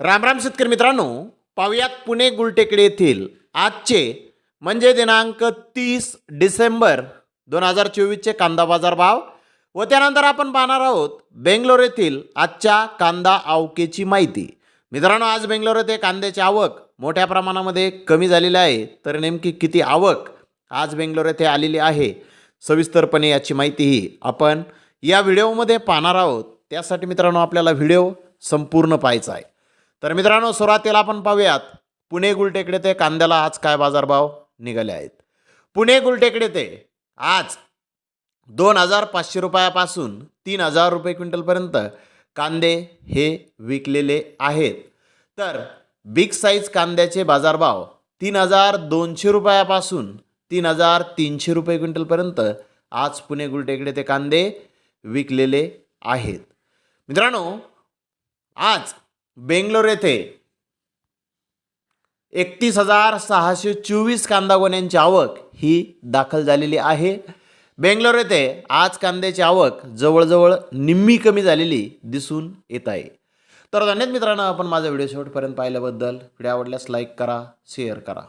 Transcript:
राम राम शेतकरी मित्रांनो पाहुयात पुणे गुलटेकडे येथील आजचे म्हणजे दिनांक तीस डिसेंबर दोन हजार चोवीसचे कांदा बाजार भाव व त्यानंतर आपण पाहणार आहोत बेंगलोर येथील आजच्या कांदा आवकेची माहिती. मित्रांनो आज बेंगलोर येथे कांद्याची आवक मोठ्या प्रमाणामध्ये कमी झालेली आहे तर नेमकी किती आवक आज बेंगलोर येथे आलेली आहे सविस्तरपणे याची माहितीही आपण या व्हिडिओमध्ये पाहणार आहोत. त्यासाठी मित्रांनो आपल्याला व्हिडिओ संपूर्ण पाहायचा आहे. तर मित्रांनो सुरुवातीला आपण पाहूयात पुणे गुलटेकडे ते कांद्याला आज काय बाजारभाव निघाले आहेत? पुणे गुलटेकडे ते आज दोन हजार पाचशे रुपयापासून तीन हजार रुपये क्विंटलपर्यंत कांदे हे विकलेले आहेत. तर बिग साईज कांद्याचे बाजारभाव तीन हजार दोनशे रुपयापासून तीन हजार तीनशे रुपये क्विंटलपर्यंत आज पुणे गुलटेकडे ते कांदे विकलेले आहेत. मित्रांनो आज बेंगलोर येथे एकतीस हजार सहाशे चोवीस कांदा गोण्यांची आवक ही दाखल झालेली आहे. बेंगलोर येथे आज कांद्याची आवक जवळजवळ निम्मी कमी झालेली दिसून येत आहे. तर धन्यवाद मित्रांनो आपण माझा व्हिडिओ शेवटपर्यंत पाहिल्याबद्दल. व्हिडिओ आवडल्यास लाईक करा शेअर करा.